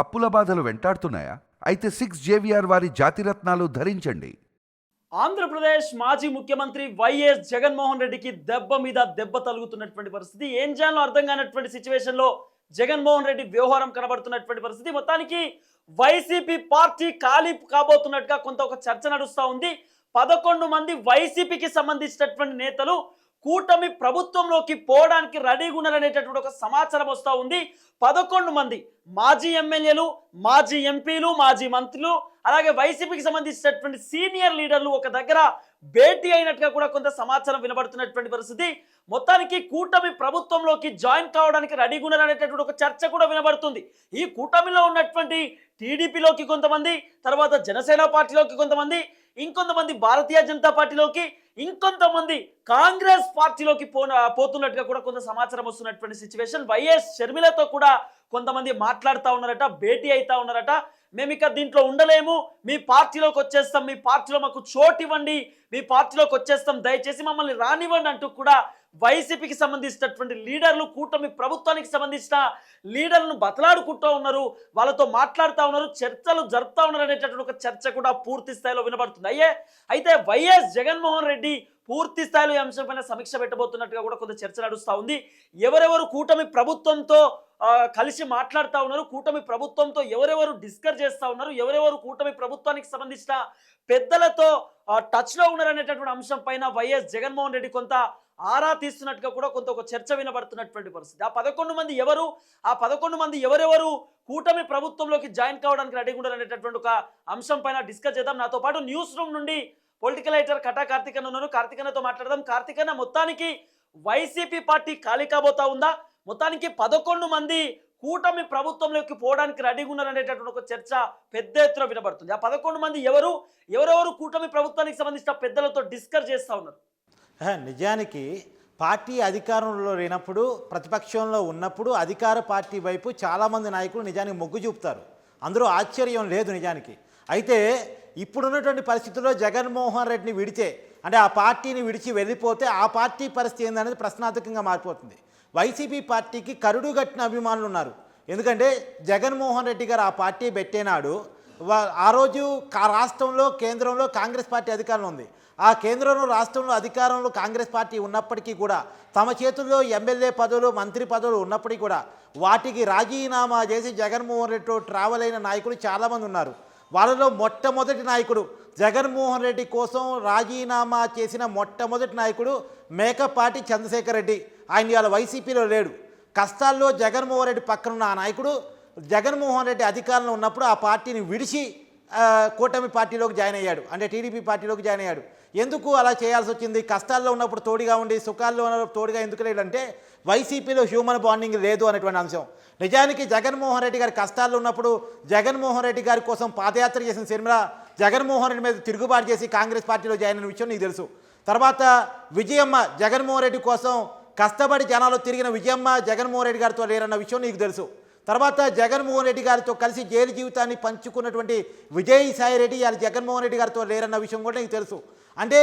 అప్పుల బాధలు వెంటాడుతున్నాయా? అయితే సిక్స్ జేవిఆర్ వారి జాతిరత్నాలు ధరించండి. ఆంధ్రప్రదేశ్ మాజీ ముఖ్యమంత్రి వైఎస్ జగన్మోహన్ రెడ్డికి దెబ్బ మీద దెబ్బ తలుగుతున్నటువంటి పరిస్థితి. ఏం చేయాలో అర్థం కానటువంటి సిచ్యువేషన్లో జగన్మోహన్ రెడ్డి వ్యవహారం కనబడుతున్నటువంటి పరిస్థితి. మొత్తానికి వైసీపీ పార్టీ ఖాళీ కాబోతున్నట్టుగా కొంత ఒక చర్చ నడుస్తూ ఉంది. పదకొండు మంది వైసీపీకి సంబంధించినటువంటి నేతలు కూటమి ప్రభుత్వంలోకి పోవడానికి రెడీగా ఉన్నారనేటటువంటి ఒక సమాచారం వస్తూ ఉంది. పదకొండు మంది మాజీ ఎమ్మెల్యేలు మాజీ ఎంపీలు మాజీ మంత్రులు అలాగే వైసీపీకి సంబంధించినటువంటి సీనియర్ లీడర్లు ఒక దగ్గర భేటీ అయినట్టుగా కూడా కొంత సమాచారం వినబడుతున్నటువంటి పరిస్థితి. మొత్తానికి కూటమి ప్రభుత్వంలోకి జాయిన్ కావడానికి రెడీగా ఉన్నారనేటటువంటి ఒక చర్చ కూడా వినబడుతుంది. ఈ కూటమిలో ఉన్నటువంటి టీడీపీలోకి కొంతమంది తర్వాత జనసేన పార్టీలోకి కొంతమంది ఇంకొంతమంది భారతీయ జనతా పార్టీలోకి ఇంకొంతమంది కాంగ్రెస్ పార్టీలోకి పో పోతున్నట్టుగా కూడా కొంత సమాచారం వస్తున్నటువంటి సిచ్యువేషన్ వైఎస్ షర్మిలతో కూడా కొంతమంది మాట్లాడుతూ ఉన్నారట భేటీ అవుతా ఉన్నారట. మేము ఇక దీంట్లో ఉండలేము. మీ పార్టీలోకి వచ్చేస్తాం. మీ పార్టీలో మాకు చోటు ఇవ్వండి మీ పార్టీలోకి వచ్చేస్తాం దయచేసి మమ్మల్ని రానివ్వండి అంటూ కూడా వైసీపీకి సంబంధించినటువంటి లీడర్లు కూటమి ప్రభుత్వానికి సంబంధించిన లీడర్లను బతలాడుకుంటూ ఉన్నారు వాళ్ళతో మాట్లాడుతూ ఉన్నారు చర్చలు జరుపుతా ఉన్నారు అనేటటువంటి ఒక చర్చ కూడా పూర్తి స్థాయిలో వినబడుతుంది. అయ్యే అయితే వైఎస్ జగన్మోహన్ రెడ్డి పూర్తి స్థాయిలో ఈ అంశంపైన సమీక్ష పెట్టబోతున్నట్టుగా కూడా కొంత చర్చ నడుస్తూ ఉంది. ఎవరెవరు కూటమి ప్రభుత్వంతో కలిసి మాట్లాడుతూ ఉన్నారు కూటమి ప్రభుత్వంతో ఎవరెవరు డిస్కస్ చేస్తూ ఉన్నారు ఎవరెవరు కూటమి ప్రభుత్వానికి సంబంధించిన పెద్దలతో టచ్లో ఉన్నారనేటటువంటి అంశం పైన వైఎస్ జగన్మోహన్ రెడ్డి కొంత ఆరా తీస్తున్నట్టుగా కూడా కొంత ఒక చర్చ వినబడుతున్నటువంటి పరిస్థితి. ఆ పదకొండు మంది ఎవరు ఆ పదకొండు మంది ఎవరెవరు కూటమి ప్రభుత్వంలోకి జాయిన్ కావడానికి రెడీగా ఉన్నారనేటటువంటి ఒక అంశం పైన డిస్కస్ చేద్దాం. నాతో పాటు న్యూస్ రూమ్ నుండి పొలిటికల్ ఎడిటర్ కటా కార్తికన్న ఉన్నారు కార్తికన్నతో మాట్లాడదాం. కార్తికన్న మొత్తానికి వైసీపీ పార్టీ ఖాళీ కాబోతా ఉందా? మొత్తానికి పదకొండు మంది కూటమి ప్రభుత్వంలోకి పోవడానికి రెడీగా ఉన్నారనేటటువంటి ఒక చర్చ పెద్ద ఎత్తున వినబడుతుంది. ఆ పదకొండు మంది ఎవరు? ఎవరెవరు కూటమి ప్రభుత్వానికి సంబంధించిన పెద్దలతో డిస్కస్ చేస్తూ ఉన్నారు? నిజానికి పార్టీ అధికారంలో లేనప్పుడు ప్రతిపక్షంలో ఉన్నప్పుడు అధికార పార్టీ వైపు చాలామంది నాయకులు నిజానికి మొగ్గు చూపుతారు. అందరూ ఆశ్చర్యం లేదు నిజానికి. అయితే ఇప్పుడున్నటువంటి పరిస్థితుల్లో జగన్మోహన్ రెడ్డిని విడితే అంటే ఆ పార్టీని విడిచి వెళ్ళిపోతే ఆ పార్టీ పరిస్థితి ఏందనేది ప్రశ్నార్థకంగా మారిపోతుంది. వైసీపీ పార్టీకి కరుడు కట్టిన అభిమానులు ఉన్నారు. ఎందుకంటే జగన్మోహన్ రెడ్డి గారు ఆ పార్టీ పెట్టేనాడు ఆ రోజు రాష్ట్రంలో కేంద్రంలో కాంగ్రెస్ పార్టీ అధికారంలో ఉంది. ఆ కేంద్రంలో రాష్ట్రంలో అధికారంలో కాంగ్రెస్ పార్టీ ఉన్నప్పటికీ కూడా తమ చేతుల్లో ఎమ్మెల్యే పదవులు మంత్రి పదవులు ఉన్నప్పటికీ కూడా వాటికి రాజీనామా చేసి జగన్మోహన్ రెడ్డితో ట్రావెల్ అయిన నాయకులు చాలామంది ఉన్నారు. వాళ్ళలో మొట్టమొదటి నాయకుడు జగన్మోహన్ రెడ్డి కోసం రాజీనామా చేసిన మొట్టమొదటి నాయకుడు మేకపాటి చంద్రశేఖర్ రెడ్డి. ఆయన ఇవాళ వైసీపీలో లేడు. కష్టాల్లో జగన్మోహన్ రెడ్డి పక్కన ఉన్న ఆ నాయకుడు జగన్మోహన్ రెడ్డి అధికారంలో ఉన్నప్పుడు ఆ పార్టీని విడిచి కూటమి పార్టీలోకి జాయిన్ అయ్యాడు. అంటే టీడీపీ పార్టీలోకి జాయిన్ అయ్యాడు. ఎందుకు అలా చేయాల్సి వచ్చింది? కష్టాల్లో ఉన్నప్పుడు తోడుగా ఉండి సుఖాల్లో ఉన్నప్పుడు తోడుగా ఎందుకు లేడంటే వైసీపీలో హ్యూమన్ బాండింగ్ లేదు అనేటువంటి అంశం. నిజానికి జగన్మోహన్ రెడ్డి గారి కష్టాల్లో ఉన్నప్పుడు జగన్మోహన్ రెడ్డి గారి కోసం పాదయాత్ర చేసిన శర్మిల జగన్మోహన్ రెడ్డి మీద తిరుగుబాటు చేసి కాంగ్రెస్ పార్టీలో జాయిన్ అయిన విషయం నీకు తెలుసు. తర్వాత విజయమ్మ జగన్మోహన్ రెడ్డి కోసం కష్టపడి జనాలు తిరిగిన విజయమ్మ జగన్మోహన్ రెడ్డి గారితో లేరన్న విషయం నీకు తెలుసు. తర్వాత జగన్మోహన్ రెడ్డి గారితో కలిసి జైలు జీవితాన్ని పంచుకున్నటువంటి విజయసాయి రెడ్డి ఇవాళ జగన్మోహన్ రెడ్డి గారితో లేరన్న విషయం కూడా నీకు తెలుసు. అంటే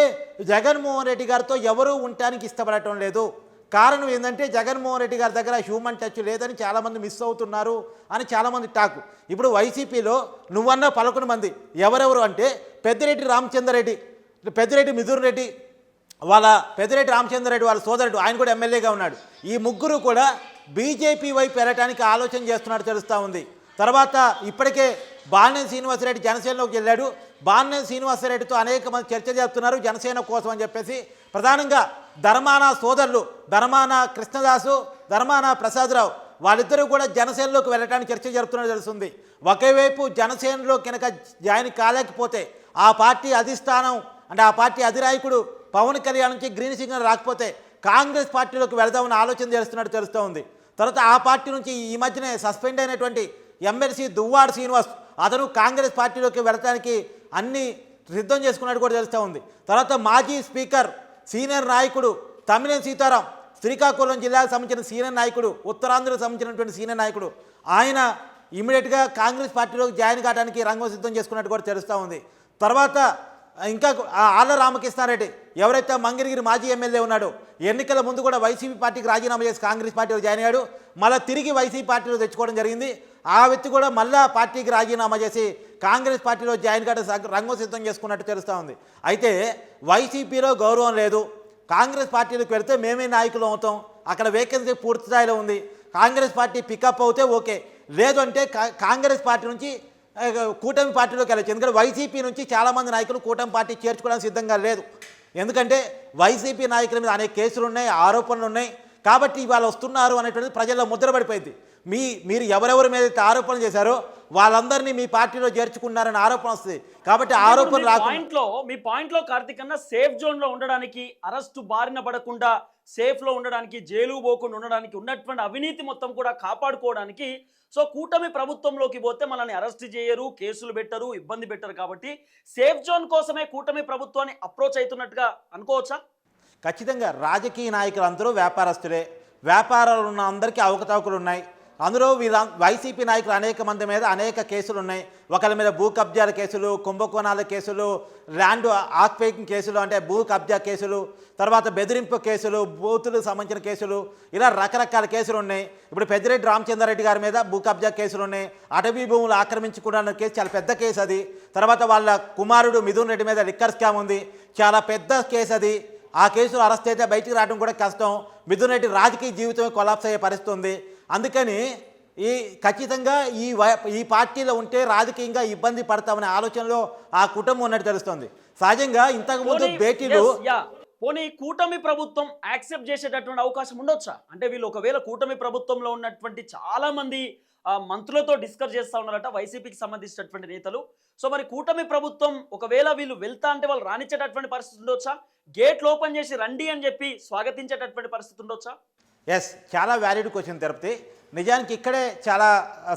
జగన్మోహన్ రెడ్డి గారితో ఎవరూ ఉండటానికి ఇష్టపడటం లేదు. కారణం ఏంటంటే జగన్మోహన్ రెడ్డి గారి దగ్గర హ్యూమన్ టచ్ లేదని చాలామంది మిస్ అవుతున్నారు అని చాలామంది టాకు. ఇప్పుడు వైసీపీలో నువ్వన్న పలకొండు మంది ఎవరెవరు అంటే పెద్దిరెడ్డి రామచంద్రరెడ్డి పెద్దిరెడ్డి మిథున్ రెడ్డి వాళ్ళ పెద్దిరెడ్డి రామచంద్రరెడ్డి వాళ్ళ సోదరుడు ఆయన కూడా ఎమ్మెల్యేగా ఉన్నాడు. ఈ ముగ్గురు కూడా బీజేపీ వైపు వెళ్ళటానికి ఆలోచన చేస్తున్నట్టు తెలుస్తూ ఉంది. తర్వాత ఇప్పటికే బాలినేని శ్రీనివాసరెడ్డి జనసేనలోకి వెళ్ళాడు. బాలినేని శ్రీనివాసరెడ్డితో అనేక మంది చర్చ చేస్తున్నారు జనసేన కోసం అని చెప్పేసి. ప్రధానంగా ధర్మాన సోదరులు ధర్మాన కృష్ణదాసు ధర్మాన ప్రసాదరావు వాళ్ళిద్దరూ కూడా జనసేనలోకి వెళ్ళడానికి చర్చ జరుపుతున్నట్టు తెలుస్తుంది. ఒకవైపు జనసేనలో కనుక జాయిన్ కాలేకపోతే ఆ పార్టీ అధిష్టానం అంటే ఆ పార్టీ అధినాయకుడు పవన్ కళ్యాణ్ నుంచి గ్రీన్ సిగ్నల్ రాకపోతే కాంగ్రెస్ పార్టీలోకి వెళదామని ఆలోచన చేస్తున్నట్టు తెలుస్తూ ఉంది. తర్వాత ఆ పార్టీ నుంచి ఈ మధ్యనే సస్పెండ్ అయినటువంటి ఎమ్మెల్సీ దువ్వాడ శ్రీనివాస్ అతను కాంగ్రెస్ పార్టీలోకి వెళ్ళడానికి అన్ని సిద్ధం చేసుకున్నట్టు కూడా తెలుస్తూ ఉంది. తర్వాత మాజీ స్పీకర్ సీనియర్ నాయకుడు తమ్మినేని సీతారాం శ్రీకాకుళం జిల్లాకు సంబంధించిన సీనియర్ నాయకుడు ఉత్తరాంధ్రకు సంబంధించినటువంటి సీనియర్ నాయకుడు ఆయన ఇమీడియట్గా కాంగ్రెస్ పార్టీలోకి జాయిన్ కావడానికి రంగం సిద్ధం చేసుకున్నట్టు కూడా తెలుస్తూ ఉంది. తర్వాత ఇంకా ఆళ్ళ రామకృష్ణారెడ్డి ఎవరైతే మంగిరిగిరి మాజీ ఎమ్మెల్యే ఉన్నాడో ఎన్నికల ముందు కూడా వైసీపీ పార్టీకి రాజీనామా చేసి కాంగ్రెస్ పార్టీలో జాయిన్ అయ్యాడు. మళ్ళీ తిరిగి వైసీపీ పార్టీలో తెచ్చుకోవడం జరిగింది. ఆ వ్యక్తి కూడా మళ్ళా పార్టీకి రాజీనామా చేసి కాంగ్రెస్ పార్టీలో జాయిన్ కావడం రంగం సిద్ధం చేసుకున్నట్టు తెలుస్తూ ఉంది. అయితే వైసీపీలో గౌరవం లేదు. కాంగ్రెస్ పార్టీలోకి వెళితే మేమే నాయకులు అవుతాం. అక్కడ వేకెన్సీ పూర్తి స్థాయిలో ఉంది. కాంగ్రెస్ పార్టీ పికప్ అవుతే ఓకే. లేదు అంటే కా- కాంగ్రెస్ పార్టీ నుంచి కూటమి పార్టీలోకి వెళ్ళచ్చు. ఎందుకంటే వైసీపీ నుంచి చాలామంది నాయకులు కూటమి పార్టీ చేర్చుకోవడానికి సిద్ధంగా లేదు. ఎందుకంటే వైసీపీ నాయకుల మీద అనేక కేసులు ఉన్నాయి ఆరోపణలు ఉన్నాయి. కాబట్టి ఇవాళ వస్తున్నారు అనేటువంటిది ప్రజల్లో ముద్రపడిపోయింది. మీ మీరు ఎవరెవరి మీద అయితే ఆరోపణలు చేశారో వాళ్ళందరినీ మీ పార్టీలో చేర్చుకున్నారని ఆరోపణ వస్తుంది. కాబట్టి ఆరోపణ రాకుండా పాయింట్లో మీ పాయింట్లో కార్తిక్ అన్న సేఫ్ జోన్లో ఉండడానికి అరెస్టు బారిన పడకుండా సేఫ్లో ఉండడానికి జైలు పోకుండా ఉండడానికి ఉన్నటువంటి అవినీతి మొత్తం కూడా కాపాడుకోవడానికి సో కూటమి ప్రభుత్వంలోకి పోతే మనల్ని అరెస్ట్ చేయరు కేసులు పెట్టరు ఇబ్బంది పెట్టరు కాబట్టి సేఫ్ జోన్ కోసమే కూటమి ప్రభుత్వాన్ని అప్రోచ్ అవుతున్నట్టుగా అనుకోవచ్చా? ఖచ్చితంగా రాజకీయ నాయకులు అందరూ వ్యాపారస్తులే. వ్యాపారాలు ఉన్న అందరికీ అవకతవకలు ఉన్నాయి. అందులో వీళ్ళ వైసీపీ నాయకులు అనేక మంది మీద అనేక కేసులు ఉన్నాయి. ఒకరి మీద భూ కబ్జాల కేసులు కుంభకోణాల కేసులు ల్యాండ్ ఆక్పేకింగ్ కేసులు అంటే భూ కబ్జా కేసులు తర్వాత బెదిరింపు కేసులు బూతులకు సంబంధించిన కేసులు ఇలా రకరకాల కేసులు ఉన్నాయి. ఇప్పుడు పెద్దిరెడ్డి రామచంద్రారెడ్డి గారి మీద భూ కబ్జా కేసులు ఉన్నాయి. అటవీ భూములు ఆక్రమించుకున్న కేసు చాలా పెద్ద కేసు అది. తర్వాత వాళ్ళ కుమారుడు మిథున్ రెడ్డి మీద లిక్కర్ స్కామ్ ఉంది. చాలా పెద్ద కేసు అది. ఆ కేసులో అరెస్ట్ అయితే బయటికి రావడం కూడా కష్టం. మిథున్ రెడ్డి రాజకీయ జీవితమే కొలాప్స్ అయ్యే పరిస్థితి ఉంది. అందుకని ఈ ఖచ్చితంగా ఈ ఈ పార్టీలో ఉంటే రాజకీయంగా ఇబ్బంది పడతామనే ఆలోచనలో ఆ కుటుంబం ఉన్నట్టు తెలుస్తుంది. సహజంగా ఇంతకుముందు భేటీలు. పోనీ కూటమి ప్రభుత్వం యాక్సెప్ట్ చేసేటటువంటి అవకాశం ఉండొచ్చా? అంటే వీళ్ళు ఒకవేళ కూటమి ప్రభుత్వంలో ఉన్నటువంటి చాలా మంది ఆ, మంత్రులతో డిస్కస్ చేస్తా ఉన్నారట వైసీపీకి సంబంధించినటువంటి నేతలు. సో మరి కూటమి ప్రభుత్వం ఒకవేళ వీళ్ళు వెళ్తా అంటే వాళ్ళు రానిచ్చేటటువంటి పరిస్థితి ఉండొచ్చా? గేట్లు ఓపెన్ చేసి రండి అని చెప్పి స్వాగతించేటటువంటి పరిస్థితి ఉండొచ్చా? ఎస్ చాలా వ్యాలిడ్ క్వశ్చన్ తిరుపతి. నిజానికి ఇక్కడే చాలా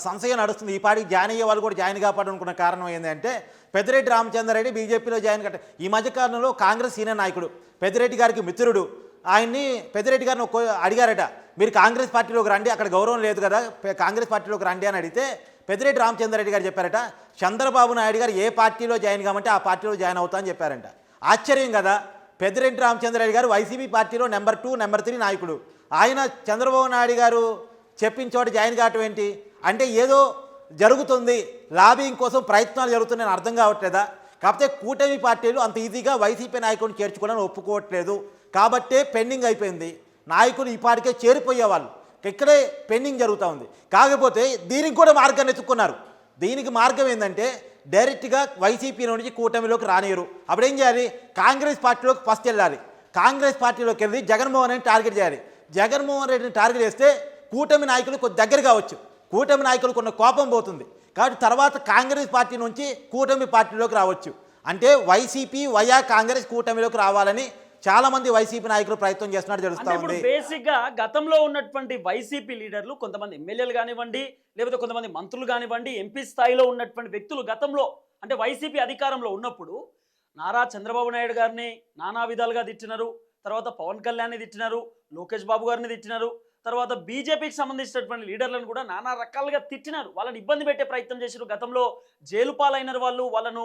సంశయం నడుస్తుంది. ఈ పాటికి జాయిన్ అయ్యే వాళ్ళు కూడా జాయిన్ కాపాడనుకున్న కారణం ఏంటంటే పెద్దిరెడ్డి రామచంద్రారెడ్డి బీజేపీలో జాయిన్ కట్ట ఈ మధ్య కాలంలో కాంగ్రెస్ సీనియర్ నాయకుడు పెద్దిరెడ్డి గారికి మిత్రుడు. ఆయన్ని పెద్దిరెడ్డి గారిని ఒక అడిగారట మీరు కాంగ్రెస్ పార్టీలోకి రండి అక్కడ గౌరవం లేదు కదా కాంగ్రెస్ పార్టీలోకి రండి అని అడిగితే పెద్దిరెడ్డి రామచంద్రారెడ్డి గారు చెప్పారట చంద్రబాబు నాయుడు గారు ఏ పార్టీలో జాయిన్ కామంటే ఆ పార్టీలో జాయిన్ అవుతా అని చెప్పారంట. ఆశ్చర్యం కదా పెద్దిరెడ్డి రామచంద్రారెడ్డి గారు వైసీపీ పార్టీలో నెంబర్ టూ నెంబర్ త్రీ నాయకుడు. ఆయన చంద్రబాబు నాయుడు గారు చెప్పిన చోట జాయిన్ కావటం ఏంటి? అంటే ఏదో జరుగుతుంది లాబింగ్ కోసం ప్రయత్నాలు జరుగుతున్నాయని అర్థం కావట్లేదా? కాకపోతే కూటమి పార్టీలు అంత ఈజీగా వైసీపీ నాయకుడిని చేర్చుకోవడానికి ఒప్పుకోవట్లేదు. కాబట్టే పెండింగ్ అయిపోయింది. నాయకులు ఈ పాటికే చేరిపోయేవాళ్ళు ఇక్కడే పెండింగ్ జరుగుతూ ఉంది. కాకపోతే దీనికి కూడా మార్గాన్ని ఎత్తుక్కున్నారు దీనికి మార్గం ఏంటంటే డైరెక్ట్గా వైసీపీ నుంచి కూటమిలోకి రానియరు. అప్పుడు ఏం చేయాలి? కాంగ్రెస్ పార్టీలోకి ఫస్ట్ వెళ్ళాలి. కాంగ్రెస్ పార్టీలోకి వెళ్ళి జగన్మోహన్ రెడ్డిని టార్గెట్ చేయాలి. జగన్మోహన్ రెడ్డిని టార్గెట్ చేస్తే కూటమి నాయకులు కొద్ది దగ్గర కావచ్చు కూటమి నాయకులకు ఉన్న కోపం పోతుంది. కాబట్టి తర్వాత కాంగ్రెస్ పార్టీ నుంచి కూటమి పార్టీలోకి రావచ్చు. అంటే వైసీపీ వయా కాంగ్రెస్ కూటమిలోకి రావాలని చాలా మంది వైసీపీ నాయకులు ప్రయత్నం చేస్తున్నట్టు తెలుస్తా ఉంది. బేసిక్గా గతంలో ఉన్నటువంటి వైసీపీ లీడర్లు కొంతమంది ఎమ్మెల్యేలు కానివ్వండి లేకపోతే కొంతమంది మంత్రులు కానివ్వండి ఎంపీ స్థాయిలో ఉన్నటువంటి వ్యక్తులు గతంలో అంటే వైసీపీ అధికారంలో ఉన్నప్పుడు నారా చంద్రబాబు నాయుడు గారిని నానా విధాలుగా తిట్టినారు తర్వాత పవన్ కళ్యాణ్ని తిట్టినారు లోకేష్ బాబు గారిని తిట్టినారు తర్వాత బీజేపీకి సంబంధించినటువంటి లీడర్లను కూడా నానా రకాలుగా తిట్టినారు. వాళ్ళని ఇబ్బంది పెట్టే ప్రయత్నం చేశారు గతంలో జైలు పాలైన వాళ్ళు. వాళ్ళను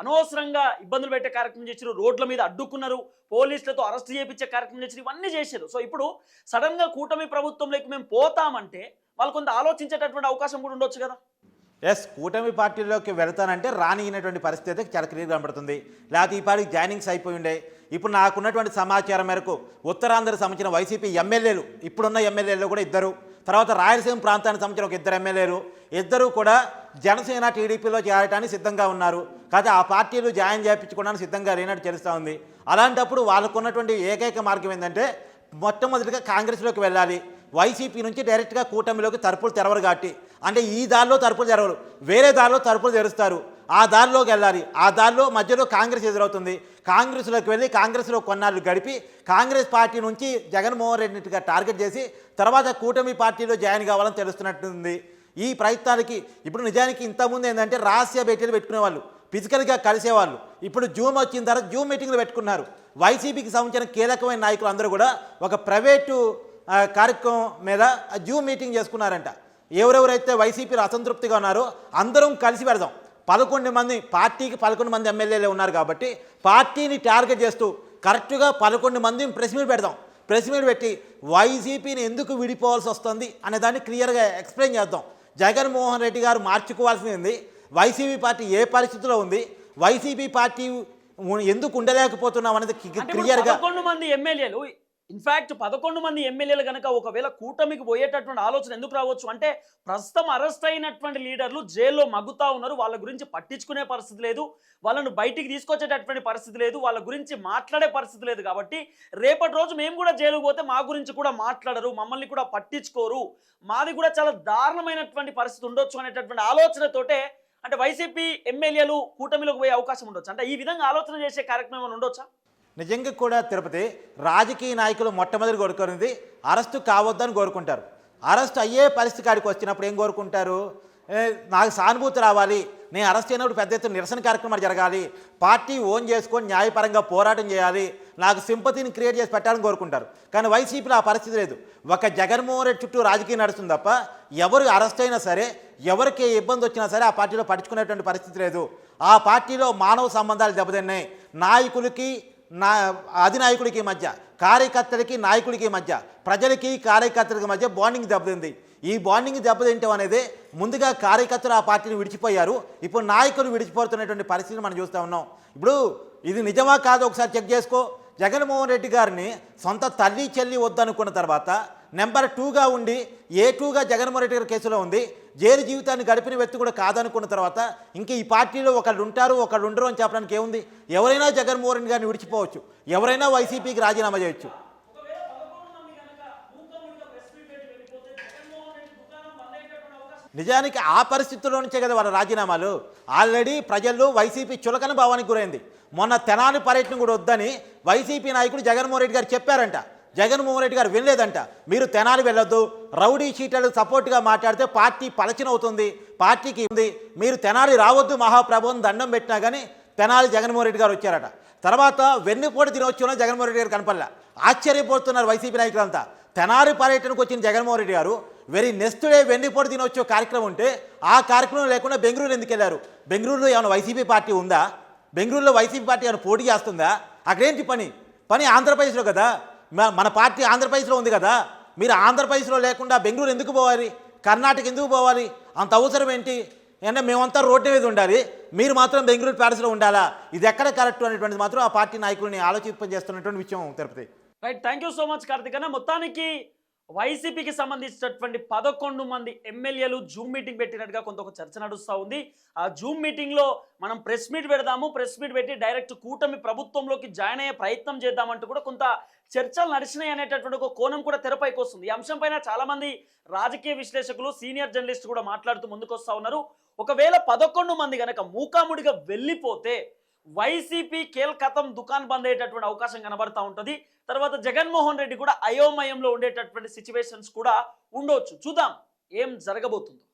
అనవసరంగా ఇబ్బందులు పెట్టే కార్యక్రమం చేశారు రోడ్ల మీద అడ్డుకున్నారు. పోలీసులతో అరెస్ట్ చేయించే కార్యక్రమం చేశారు ఇవన్నీ చేశారు సో ఇప్పుడు సడన్గా కూటమి ప్రభుత్వంలోకి మేము పోతామంటే వాళ్ళు కొంత ఆలోచించేటటువంటి అవకాశం కూడా ఉండొచ్చు కదా? ఎస్ కూటమి పార్టీలోకి వెళ్తానంటే రానియనటువంటి పరిస్థితి అయితే చాలా క్లియర్ కనబడుతుంది. లేకపోతే ఈ పార్టీకి జాయినింగ్స్ అయిపోయి ఉండే. ఇప్పుడు నాకున్నటువంటి సమాచారం మేరకు ఉత్తరాంధ్రకు సంబంధించిన వైసీపీ ఎమ్మెల్యేలు ఇప్పుడున్న ఎమ్మెల్యేలు కూడా ఇద్దరు. తర్వాత రాయలసీమ ప్రాంతానికి సంబంధించిన ఒక ఇద్దరు ఎమ్మెల్యేలు. ఇద్దరు కూడా జనసేన టీడీపీలో చేరటానికి సిద్ధంగా ఉన్నారు. కాదు ఆ పార్టీలు జాయిన్ చేయించుకోవడానికి సిద్ధంగా లేనట్టు తెలుస్తూ ఉంది. అలాంటప్పుడు వాళ్ళకున్నటువంటి ఏకైక మార్గం ఏంటంటే మొట్టమొదటిగా కాంగ్రెస్లోకి వెళ్ళాలి. వైసీపీ నుంచి డైరెక్ట్గా కూటమిలోకి తరుపులు తెరవరు కాబట్టి. అంటే ఈ దారిలో తరుపులు తెరవరు. వేరే దారిలో తరుపులు తెరుస్తారు. ఆ దారిలోకి వెళ్ళాలి. ఆ దారిలో మధ్యలో కాంగ్రెస్ ఎదురవుతుంది. కాంగ్రెస్లోకి వెళ్ళి కాంగ్రెస్లో కొన్నాళ్ళు గడిపి కాంగ్రెస్ పార్టీ నుంచి జగన్మోహన్ రెడ్డిగా టార్గెట్ చేసి తర్వాత కూటమి పార్టీలో జాయిన్ కావాలని తెలుస్తున్నట్టుంది. ఈ ప్రయత్నాలకి ఇప్పుడు నిజానికి ఇంతకుముందు ఏంటంటే రహస్య భేటీలు పెట్టుకునేవాళ్ళు. ఫిజికల్గా కలిసేవాళ్ళు. ఇప్పుడు జూమ్ వచ్చిన తర్వాత జూమ్ మీటింగ్లు పెట్టుకున్నారు. వైసీపీకి సంబంధించిన కీలకమైన నాయకులు అందరూ కూడా ఒక ప్రైవేటు కార్యక్రమం మీద జూమ్ మీటింగ్ చేసుకున్నారంట. ఎవరెవరైతే వైసీపీలో అసంతృప్తిగా ఉన్నారో అందరం కలిసి పెడదాం. పదకొండు మంది పార్టీకి పదకొండు మంది ఎమ్మెల్యేలే ఉన్నారు కాబట్టి పార్టీని టార్గెట్ చేస్తూ కరెక్ట్గా పదకొండు మంది ప్రెస్ మీట్ పెడదాం. ప్రెస్ మీట్ పెట్టి వైసీపీని ఎందుకు విడిపోవాల్సి వస్తుంది అనే దాన్ని క్లియర్గా ఎక్స్ప్లెయిన్ చేద్దాం. జగన్మోహన్ రెడ్డి గారు మార్చుకోవాల్సింది వైసీపీ పార్టీ ఏ పరిస్థితిలో ఉంది? వైసీపీ పార్టీ ఎందుకు ఉండలేకపోతున్నాం అనేది క్లియర్గా మంది ఎమ్మెల్యేలు ఇన్ఫ్యాక్ట్ పదకొండు మంది ఎమ్మెల్యేలు కనుక ఒకవేళ కూటమికి పోయేటటువంటి ఆలోచన ఎందుకు రావచ్చు? అంటే ప్రస్తుతం అరెస్ట్ అయినటువంటి లీడర్లు జైల్లో మగ్గుతా ఉన్నారు. వాళ్ళ గురించి పట్టించుకునే పరిస్థితి లేదు. వాళ్ళను బయటికి తీసుకొచ్చేటటువంటి పరిస్థితి లేదు. వాళ్ళ గురించి మాట్లాడే పరిస్థితి లేదు కాబట్టి రేపటి రోజు మేము కూడా జైలుకు పోతే మా గురించి కూడా మాట్లాడరు. మమ్మల్ని కూడా పట్టించుకోరు. మాది కూడా చాలా దారుణమైనటువంటి పరిస్థితి ఉండొచ్చు అనేటటువంటి ఆలోచనతోటే అంటే వైసీపీ ఎమ్మెల్యేలు కూటమిలోకి పోయే అవకాశం ఉండొచ్చు. అంటే ఈ విధంగా ఆలోచన చేసే కార్యక్రమం ఉండొచ్చా? నిజంగా కూడా తిరుపతి రాజకీయ నాయకులు మొట్టమొదటి కోరుకునేది అరెస్టు కావద్దని కోరుకుంటారు. అరెస్ట్ అయ్యే పరిస్థితి కాడికి వచ్చినప్పుడు ఏం కోరుకుంటారు? నాకు సానుభూతి రావాలి. నేను అరెస్ట్ అయినప్పుడు పెద్ద ఎత్తున నిరసన కార్యక్రమాలు జరగాలి. పార్టీ ఓన్ చేసుకొని న్యాయపరంగా పోరాటం చేయాలి. నాకు సింపతిని క్రియేట్ చేసి పెట్టాలని కోరుకుంటారు. కానీ వైసీపీలో ఆ పరిస్థితి లేదు. ఒక జగన్మోహన్ రెడ్డి చుట్టూ రాజకీయం నడుస్తుంది తప్ప ఎవరు అరెస్ట్ అయినా సరే ఎవరికి ఏ ఇబ్బంది వచ్చినా సరే ఆ పార్టీలో పట్టించుకునేటువంటి పరిస్థితి లేదు. ఆ పార్టీలో మానవ సంబంధాలు దెబ్బతిన్నాయి. నాయకులకి నా అధినాయకుడికి మధ్య కార్యకర్తలకి నాయకుడికి మధ్య ప్రజలకి కార్యకర్తలకి మధ్య బాండింగ్ దెబ్బతింది. ఈ బాండింగ్ దెబ్బతింటం అనేది ముందుగా కార్యకర్తలు ఆ పార్టీని విడిచిపోయారు. ఇప్పుడు నాయకులు విడిచిపోతున్నటువంటి పరిస్థితిని మనం చూస్తూ ఉన్నాం. ఇప్పుడు ఇది నిజమా కాదో ఒకసారి చెక్ చేసుకో. జగన్మోహన్ రెడ్డి గారిని సొంత తల్లి చెల్లి వద్దనుకున్న తర్వాత నెంబర్ టూగా ఉండి ఏ టూగా జగన్మోహన్ రెడ్డి గారి కేసులో ఉంది? జైలు జీవితాన్ని గడిపిన వ్యక్తి కూడా కాదనుకున్న తర్వాత ఇంక ఈ పార్టీలో ఒకళ్ళు ఉంటారు ఒకళ్ళు ఉండరు అని చెప్పడానికి ఏముంది? ఎవరైనా జగన్మోహన్ రెడ్డి గారిని విడిచిపోవచ్చు. ఎవరైనా వైసీపీకి రాజీనామా చేయొచ్చు. నిజానికి ఆ పరిస్థితుల్లో నుంచే కదా వాళ్ళ రాజీనామాలు. ఆల్రెడీ ప్రజల్లో వైసీపీ చులకన భావానికి గురైంది. మొన్న తెనాలి పర్యటన కూడా వద్దని వైసీపీ నాయకుడు జగన్మోహన్ రెడ్డి గారు చెప్పారంట. జగన్మోహన్ రెడ్డి గారు వినలేదంట. మీరు తెనాలి వెళ్ళొద్దు. రౌడీ చీటలకు సపోర్ట్గా మాట్లాడితే పార్టీ పలచనవుతుంది. పార్టీకి ఉంది. మీరు తెనాలి రావద్దు మహాప్రభుని దండం పెట్టినా కానీ తెనాలి జగన్మోహన్ రెడ్డి గారు వచ్చారట. తర్వాత వెన్నుపోటు దినోత్సవంలో జగన్మోహన్ రెడ్డి గారు కనపడలే. ఆశ్చర్యపోతున్నారు వైసీపీ నాయకులంతా. తెనాలి పర్యటనకు వచ్చిన జగన్మోహన్ రెడ్డి గారు వెరీ నెక్స్ట్ డే వెన్నుపోటు దినోత్సవ కార్యక్రమం ఉంటే ఆ కార్యక్రమం లేకుండా బెంగళూరు ఎందుకు వెళ్ళారు? బెంగళూరులో ఏమైనా వైసీపీ పార్టీ ఉందా? బెంగళూరులో వైసీపీ పార్టీ ఏమైనా పోటీ చేస్తుందా? అక్కడేంటి పని? పని ఆంధ్రప్రదేశ్లో కదా. మన పార్టీ ఆంధ్రప్రదేశ్లో ఉంది కదా మీరు ఆంధ్రప్రదేశ్లో లేకుండా బెంగళూరు ఎందుకు పోవాలి కర్ణాటక ఎందుకు పోవాలి అంత అవసరం ఏంటి? అంటే మేమంతా రోడ్డు మీద ఉండాలి మీరు మాత్రం బెంగళూరు ప్యాలెస్లో ఉండాలా? ఇది ఎక్కడ కరెక్ట్ అనేటువంటిది మాత్రం ఆ పార్టీ నాయకుల్ని ఆలోచింపజేస్తున్నటువంటి విషయం Tirupati. Right thank you so much Karthik అన్న. మొత్తానికి వైసీపీకి సంబంధించినటువంటి పదకొండు మంది ఎమ్మెల్యేలు జూమ్ మీటింగ్ పెట్టినట్టుగా కొంత ఒక చర్చ నడుస్తూ ఉంది. ఆ జూమ్ మీటింగ్లో మనం ప్రెస్ మీట్ పెడదాము. ప్రెస్ మీట్ పెట్టి డైరెక్ట్ కూటమి ప్రభుత్వంలోకి జాయిన్ అయ్యే ప్రయత్నం చేద్దామంటూ కూడా కొంత చర్చలు నడిచినాయి అనేటటువంటి ఒక కోణం కూడా తెరపైకి వస్తుంది. ఈ అంశం పైన చాలామంది రాజకీయ విశ్లేషకులు సీనియర్ జర్నలిస్ట్ కూడా మాట్లాడుతూ ముందుకొస్తూ ఉన్నారు. ఒకవేళ పదకొండు మంది కనుక మూకాముడిగా వెళ్ళిపోతే వైసీపీ కేల్కతం దుకాన్ బంద్ అయ్యేటటువంటి అవకాశం కనబడతా ఉంటుంది. తర్వాత జగన్మోహన్ రెడ్డి కూడా అయోమయంలో ఉండేటటువంటి సిచ్యువేషన్స్ కూడా ఉండొచ్చు చూద్దాం ఏం జరగబోతుందో.